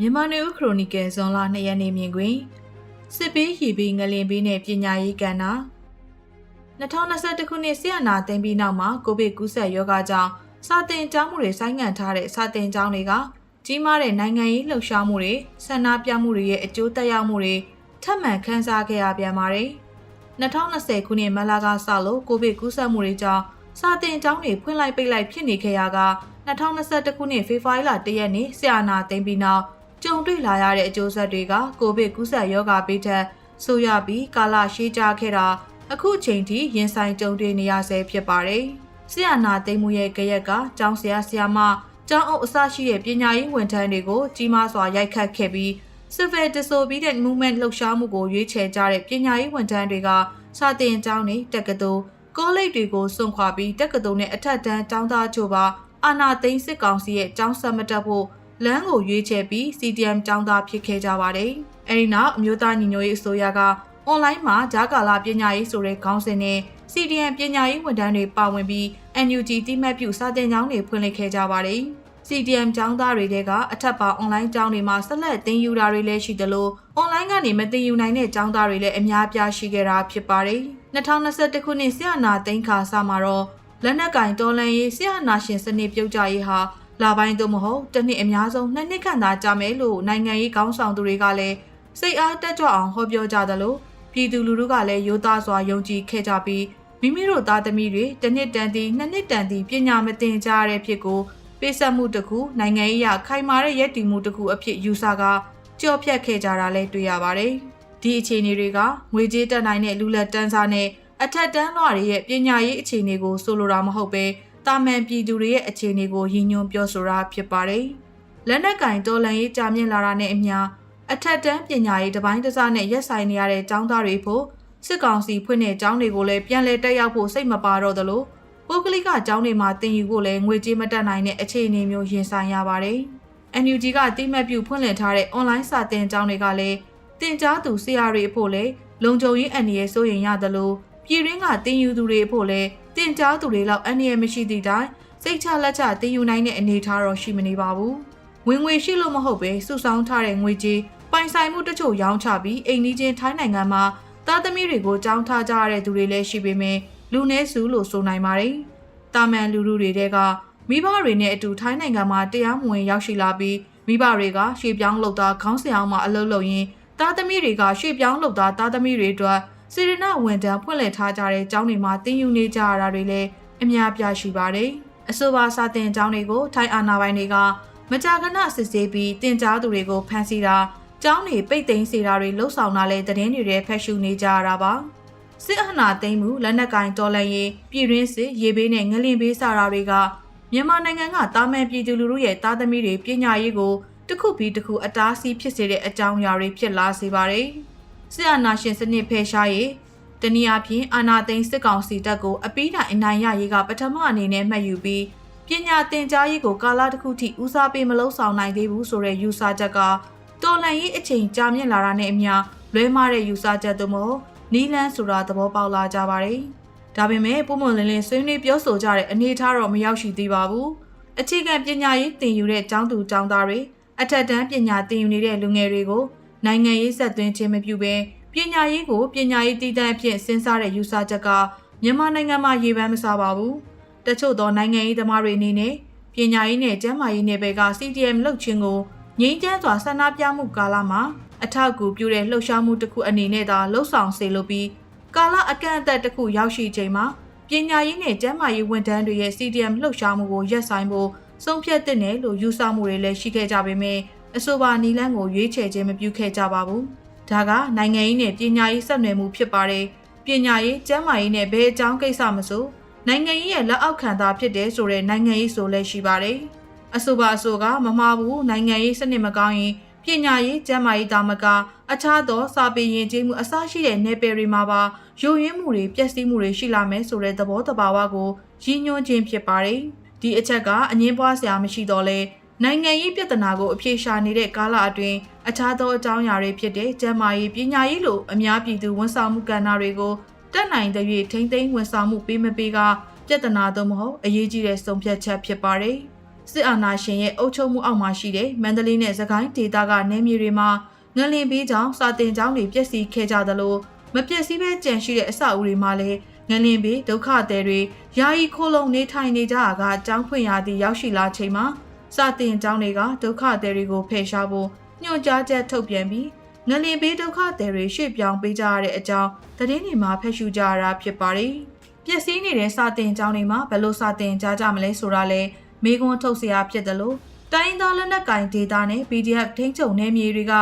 မြန်မာနေဦးခရိုနီကယ်ဇွန်လ2ရက်နေ့မြင်တွင်စစ်ပေးရီပေးငလင်ပေးနဲ့ပညာရေးကဏ္ဍ2021ခုနှစ်ဆီယနာသိမ်းပြီးနောက်မှာကိုဗစ်ကူးစက်ရောဂါကြောင့်စာတင်ကျောင်းမှုတွေဆိုင်းငံ့ထားတဲ့စာတင်ကျောင်းတွေကကြီးမားတဲ့နိုင်ငံရေးလှုပ်ရှားမှုတွေဆန္ဒပြမှုတွေရဲ့အကျိုးသက်ရောက်မှုတွေထပ်မံခန်းစားခဲ့ရပြန်ပါတယ်။2020ခုနှစ်မလာကစလို့ကိုဗစ်ကူးစက်မှုတွေကြောင့်စာတင်ကျောင်းတွေဖွင့်လိုက်ပိတ်လိုက်ဖြစ်နေခဲ့ရက2021ခုနှစ်ဖေဖော်ဝါရီလ1ရက်နေ့ဆီယနာသိမ်းပြီးနောက် ကြုံတွေ့လာရတဲ့အကျိုးဆက်တွေကကိုဗစ်ကူးစက်ရောဂါပေးထက်ဆိုးရပြီးကာလရှည်ကြာခဲ့တာအခုချိန်ထိရင်ဆိုင်ကြုံတွေ့နေရဆဲဖြစ်ပါတယ်။ဆီယနာသိမ်းမှုရဲ့ကြရက်ကကျောင်းဆရာဆရာမကျောင်းအုပ်အစရှိတဲ့ပညာရေးဝန်ထမ်းတွေကိုကြီးမားစွာရိုက်ခတ်ခဲ့ပြီး Civil Disobedient Movement လှုပ်ရှားမှုကိုရွေးချယ်ကြတဲ့ပညာရေးဝန်ထမ်းတွေကစာတင်ကျောင်းတွေတက္ကသိုလ်ကောလိပ်တွေကိုစွန့်ခွာပြီးတက္ကသိုလ်နဲ့အထက်တန်းကျောင်းသားချို့ပါအာနာသိန်းစစ်ကောင်စီရဲ့ကျောင်းဆက်မတက်ဖို့ လမ်းကိုရွေးချယ်ပြီး CDM ကျောင်းသားဖြစ်ခဲ့ကြပါတယ်။အဲဒီနောက်အမျိုးသားညီညွတ်ရေးအစိုးရကအွန်လိုင်းမှာဂျာကာလာပညာရေးဆိုတဲ့ခေါင်းစဉ်နဲ့ CDM ပညာရေးဝန်ထမ်းတွေပါဝင်ပြီး NUG တိမှတ်ပြုစာတင်ကျောင်းတွေဖွင့်လှစ်ခဲ့ကြပါတယ်။ CDM ကျောင်းသားတွေတဲကအထက်ပါအွန်လိုင်းကျောင်းတွေမှာဆက်လက်သင်ယူတာတွေလည်းရှိသလိုအွန်လိုင်းကနေမသင်ယူနိုင်တဲ့ကျောင်းသားတွေလည်းအများပြားရှိခဲ့တာဖြစ်ပါတယ်။2021ခုနှစ်ဆရာနာသိန်းခါစမှာတော့လက်နက်ကင်တော်လန်ရေးဆရာနာရှင်စနစ်ပြုတ်ကြရေးဟာ လာပိုင်းသို့မဟုတ်တစ်နှစ်အများဆုံးနှစ်နှစ်ခန့်သာကြာမယ်လို့နိုင်ငံရေးခေါင်းဆောင်သူတွေကလည်းစိတ်အားတက်ကြွအောင်ဟောပြောကြသလိုပြည်သူလူထုကလည်းရိုးသားစွာယုံကြည်ခဲ့ကြပြီးမိမိတို့သားသမီးတွေတစ်နှစ်တန်သည်နှစ်နှစ်တန်သည်ပညာမသင်ကြားရတဲ့ဖြစ်ကိုပေးဆက်မှုတစ်ခုနိုင်ငံရေးအခိုင်မာတဲ့ရည်တည်မှုတစ်ခုအဖြစ်ယူဆကာကြော်ဖြတ်ခဲ့ကြတာလည်းတွေ့ရပါတယ်။ဒီအခြေအနေတွေကငွေကြေးတက်နိုင်တဲ့လူလက်တန်းစားနဲ့အထက်တန်းလွှာတွေရဲ့ပညာရေးအခြေအနေကိုဆိုလိုတာမဟုတ်ပဲ တာမန်ပြည်သူတွေရဲ့အခြေအနေကိုရည်ညွှန်းပြောဆိုတာဖြစ်ပါတယ်။လက်နက်ကင်တော်လန်ရေးကြာမြင့်လာတာနဲ့အမျှအထက်တန်းပညာရေးတပိုင်းတစားနဲ့ရက်ဆိုင်နေရတဲ့ကျောင်းသားတွေဖို့စစ်ကောင်စီဖွင့်တဲ့ကျောင်းတွေကိုလည်းပြန်လည်တက်ရောက်ဖို့စိတ်မပါတော့သလိုပုဂ္ဂလိကကျောင်းတွေမှာတင်ယူဖို့လည်းငွေကြေးမတက်နိုင်တဲ့အခြေအနေမျိုးရင်ဆိုင်ရပါတယ်။ NUG ကတိမှတ်ပြုဖွင့်လှစ်ထားတဲ့ online စာသင်ကျောင်းတွေကလည်းတင်ကြားသူဆရာတွေအဖို့လည်းလုံခြုံရေးအန္တရာယ်စိုးရိမ်ရသလိုပြည်ရင်းကတင်ယူသူတွေအဖို့လည်း တင်ကြားသူတွေလောက်အန္တရာယ်မရှိသည့်တိုင်စိတ်ချလက်ချတင်ယူနိုင်တဲ့အနေအထားတော့ရှိမနေပါဘူး။ဝင်ငွေရှိလို့မဟုတ်ပဲစုဆောင်းထားတဲ့ငွေကြေးပိုင်ဆိုင်မှုတချို့ရောင်းချပြီးအိမ်နီးချင်းထိုင်းနိုင်ငံမှာသားသမီးတွေကိုကြောင်းထားကြရတဲ့သူတွေလည်းရှိပေမဲ့လူနည်းစုလို့ဆိုနိုင်ပါတယ်။တာမန်လူလူတွေတဲကမိဘတွေနဲ့အတူထိုင်းနိုင်ငံမှာတရားမဝင်ရောက်ရှိလာပြီးမိဘတွေကရှေ့ပြောင်းလုပ်သားခေါင်းဆောင်အောင်မှာအလုပ်လုပ်ရင်းသားသမီးတွေကရှေ့ပြောင်းလုပ်သားသားသမီးတွေအတွက် စေရနာဝန်တန်းဖွင့်လှစ်ထားကြတဲ့ကျောင်းတွေမှာတင်ယူနေကြရတာတွေလည်းအများပြားရှိပါတယ်။အဆိုပါစာတင်ကျောင်းတွေကိုထိုင်းအာဏာပိုင်တွေကမကြာခဏစစ်ဆေးပြီးတင်ကြားသူတွေကိုဖမ်းဆီးတာကျောင်းတွေပိတ်သိမ်းစေတာတွေလှုပ်ဆောင်တာလဲသတင်းတွေထဲဖက်ရှုနေကြရတာပါစစ်အာဏာသိမ်းမှုလက်နက်ကင်တော်လှန်ရေးပြည်ရင်းစစ်ရေဘေးနဲ့ငလင်ဘေးစာရာတွေကမြန်မာနိုင်ငံကတာမန်ပြည်သူလူထုရဲ့သားသမီးတွေပညာရေးကိုတစ်ခုပြီးတစ်ခုအတားအဆီးဖြစ်စေတဲ့အကြောင်းအရာတွေဖြစ်လာစေပါတယ် စစ်အာဏာရှင်စနစ်ဖယ်ရှားရေးတနည်းအားဖြင့်အာဏာသိမ်းစစ်ကောင်စီတပ်ကိုအပိတိုင်အနိုင်ရရေးကပထမအနေနဲ့မှတ်ယူပြီးပညာသင်ကြားရေးကိုကာလတစ်ခုထိဦးစားပေးမလုပ်ဆောင်နိုင်သေးဘူးဆိုတဲ့ယူဆချက်ကတော်လှန်ရေးအချိန်ကြာမြင့်လာတာနဲ့အမျှလွဲမားတဲ့ယူဆချက်တို့မဟုတ်နီလန်းဆိုတာသဘောပေါက်လာကြပါတယ်။ဒါပေမဲ့ပုံမှန်လင်းလင်းဆွေးနွေးပြောဆိုကြတဲ့အနေအထားတော့မရောက်ရှိသေးပါဘူး။အခြေခံပညာရေးသင်ယူတဲ့ကျောင်းသူကျောင်းသားတွေအထက်တန်းပညာသင်ယူနေတဲ့လူငယ်တွေကို နိုင်ငံရေးဆက်သွင်းခြင်းမပြုဘဲပညာရေးကိုပညာရေးတည်တံ့အဖြစ်စဉ်းစားတဲ့ယူဆချက်ကမြန်မာနိုင်ငံမှာရေပန်းမစားပါဘူး။တချို့သောနိုင်ငံရေးသမားတွေအနေနဲ့ပညာရေးနဲ့ကျန်းမာရေးနယ်ပယ်က CDM လုပ်ခြင်းကိုငြိမ်းချမ်းစွာဆန္ဒပြမှုကာလမှာအထောက်အကူပြုတဲ့လှုပ်ရှားမှုတစ်ခုအနေနဲ့သာလှုပ်ဆောင်စေလိုပြီးကာလအကန့်အသတ်တစ်ခုရောက်ရှိချိန်မှာပညာရေးနဲ့ကျန်းမာရေးဝန်ထမ်းတွေရဲ့ CDM လှုပ်ရှားမှုကိုရပ်ဆိုင်းဖို့ဆုံးဖြတ်တဲ့နယ်လို့ယူဆမှုတွေလည်းရှိခဲ့ကြပေမဲ့ အဆိုပါနီလန်းကိုရွေးချယ်ခြင်းမပြုခဲ့ကြပါဘူး။ဒါကနိုင်ငံရေးနဲ့ပညာရေးဆက်နွယ်မှုဖြစ်ပါတယ်။ပညာရေးကျန်းမာရေးနဲ့ဘယ်အကြောင်းကိစ္စမဆိုနိုင်ငံရေးရဲ့လက်အောက်ခံသာဖြစ်တဲ့ဆိုတဲ့နိုင်ငံရေးဆိုလည်းရှိပါတယ်။အဆိုပါအဆိုကမမှားဘူးနိုင်ငံရေးစနစ်မကောင်းရင်ပညာရေးကျန်းမာရေးတာမကအခြားသောစာပေယဉ်ကျေးမှုအစရှိတဲ့နယ်ပယ်တွေမှာပါယိုယွင်းမှုတွေပျက်စီးမှုတွေရှိလာမယ်ဆိုတဲ့သဘောတဘာဝကိုရည်ညွှန်းခြင်းဖြစ်ပါတယ်။ဒီအချက်ကအငင်းပွားစရာမရှိတော့လဲ နိုင်ငံရေးပြဿနာကိုအပြေရှာနေတဲ့ကာလအတွင်းအခြားသောအကြောင်းအရာတွေဖြစ်တဲ့ကျန်းမာရေးပညာရေးလိုအများပြည်သူဝန်ဆောင်မှုကဏ္ဍတွေကိုတက်နိုင်တဲ့၍ထိမ့်သိမ်းဝန်ဆောင်မှုပေးမပေးကပြဿနာသို့မဟုတ်အရေးကြီးတဲ့ဆုံးဖြတ်ချက်ဖြစ်ပါတယ်။စစ်အာဏာရှင်ရဲ့အုပ်ချုပ်မှုအောက်မှာရှိတဲ့မန္တလေးနဲ့စကိုင်းဒေသကနေမြေတွေမှာငလင်ပေးကြောင်းစာတင်ကြောင်းတွေပျက်စီးခဲ့ကြသလိုမပျက်စီးပဲကြန့်ရှိတဲ့အဆောက်အဦတွေမှာလည်းငလင်ပေးဒုက္ခသည်တွေယာယီခိုးလုံနေထိုင်နေကြတာကကြောင်းဖွင့်ရသည့်ရောက်ရှိလာချိန်မှာ စတင်ကျောင်းတွေကဒုက္ခသည်တွေကိုဖယ်ရှားဖို့ညွှန်ကြားချက်ထုတ်ပြန်ပြီးငလင်ပေးဒုက္ခသည်တွေရွှေ့ပြောင်းပေးကြရတဲ့အကြောင်းသတင်းတွေမှာဖတ်ရှုကြရတာဖြစ်ပါတယ်။ပျက်စီးနေတဲ့စတင်ကျောင်းတွေမှာဘယ်လိုစတင်ကြားကြမလဲဆိုတာလဲမေးခွန်းထုတ်စရာဖြစ်တယ်လို့တိုင်းသားလက်နက်ကင်ဒေတာနဲ့ PDF ထိန်းချုပ်နယ်မြေတွေက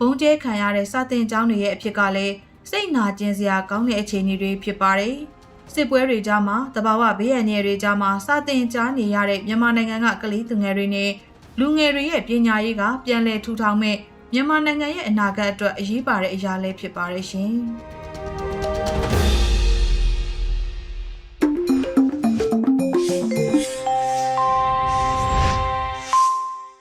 ဘုံကျဲခံရတဲ့စတင်ကျောင်းတွေရဲ့အဖြစ်ကလည်းစိတ်နာကျင်စရာကောင်းတဲ့အခြေအနေတွေဖြစ်ပါတယ်။ စစ်ပွဲတွေကြားမှာတဘာဝဘေးရန်တွေကြားမှာစာတင်ကြားနေရတဲ့မြန်မာနိုင်ငံကကလေးသူငယ်တွေနဲ့လူငယ်တွေရဲ့ပညာရေးကပြန်လည်ထူထောင်မဲ့မြန်မာနိုင်ငံရဲ့အနာဂတ်အတွက်အရေးပါတဲ့အရာလေးဖြစ်ပါတယ်ရှင်။